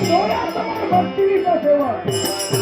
डोळ्याचा भक्तीचा सेवा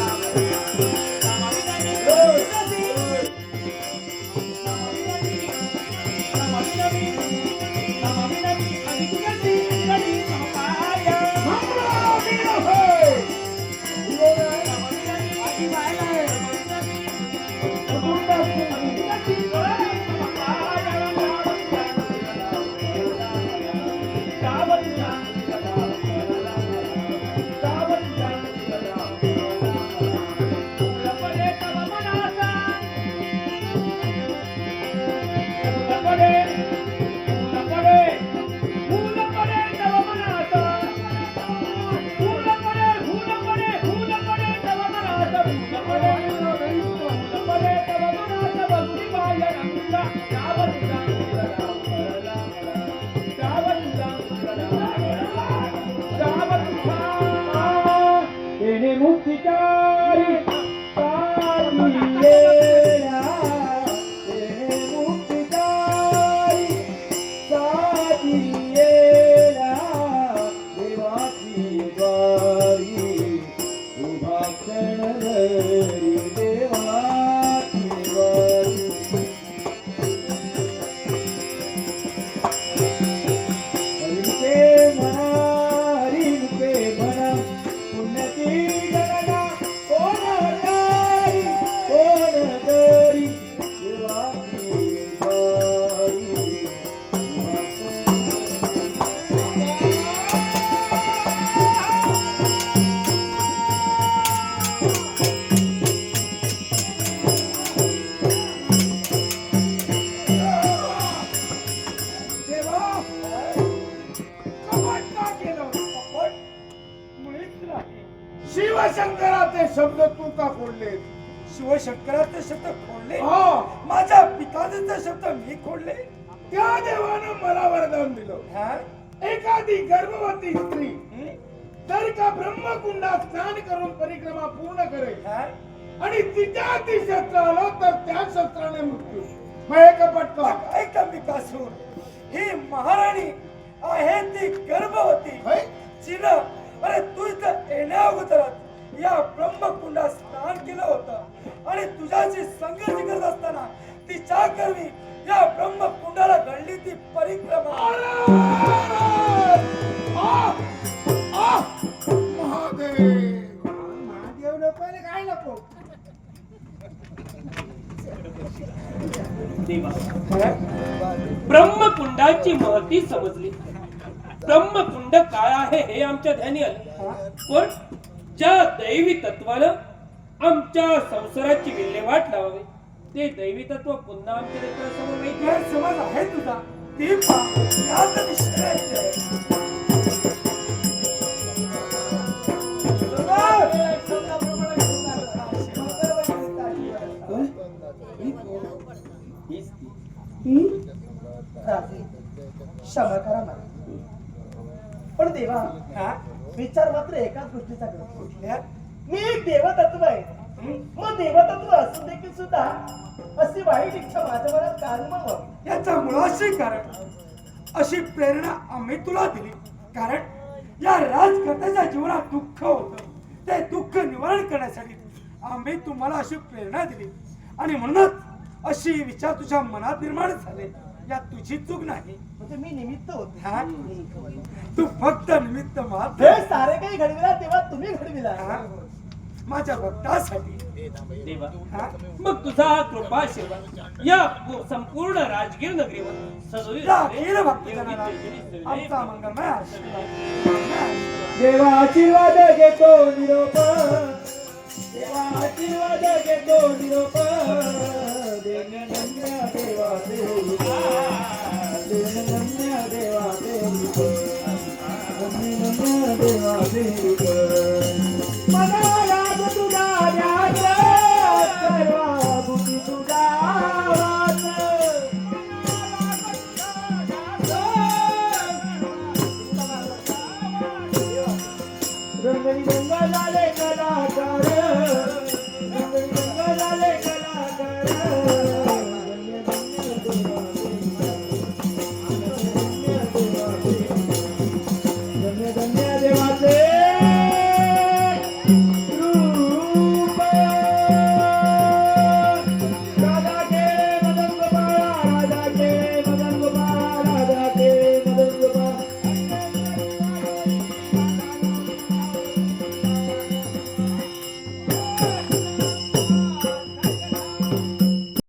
शब्द खोडले शिवशंकराचे शब्द खोडले हा. माझ्या पिताजीचे शब्द मी खोडले त्या देवानं मला वरदान दिलं. हा? एखादी गर्भवती स्त्री हं? जर का ब्रह्मकुंडात स्नान करून परिक्रमा पूर्ण करेल हा? आणि तिच्या हाती शस्त्र आलं तर त्या शस्त्राने मृत्यू. मग एक पटका मग ऐका विकासूर ही महाराणी आहे ती गर्भवती. होय? चिन अरे तू इथं येण्या अगोदरच या ब्रह्मकुंडात स्नान केलं होतं. आणि तुझ्याशी संघर्ष करत असताना तिच्या कर्मी या ब्रह्म कुंडाला घडली ती परिक्रमा. ब्रह्मकुंडाची महती समजली. ब्रह्मकुंड काय आहे हे आमच्या ध्यानी आले. पण ज्या दैवी तत्वाला आमच्या संसाराची विल्हेवाट लावावी ते दैवी तत्व पुन्हा आमच्या लेकरासमोर माहिती समाज आहे तुझा ते क्षमा करा मला पण देवा हा? विचार मात्र एकाच गोष्टीचा करतो. कुठल्या? मी एक देवतत्व आहे. मग देवतत्व असून देखील सुद्धा अशी वाईट इच्छा माझ्या मनात का याचा मुळाशी कारण अशी प्रेरणा आम्ही तुला दिली. कारण या राजकर्त्याच्या जीवनात दुःख होत. ते दुःख निवारण करण्यासाठी आम्ही तुम्हाला अशी प्रेरणा दिली. आणि म्हणूनच अशी विचार तुझ्या मनात निर्माण झाले. यात तुझी चूक नाही म्हणजे मी निमित्त होते हा? तू फक्त निमित्त मात्र हे सारे काही घडविला तेव्हा तुम्ही घडविला हा? माझ्या भक्तासाठी देवा हा? मग तुझा कृपाशीर्वाद या संपूर्ण राजगीर नगरीवर सदैव या राहू दे. वीर भक्तजनाला एवढी तेजस्वी सेवा. आमचा मंगलमय आशीर्वाद. मंगलमय आशीर्वाद. देवा आशीर्वाद घेतो निरोप देवा आशीर्वाद घेतो निरोप देवनंद्या देवा देव देवनंद्या देवा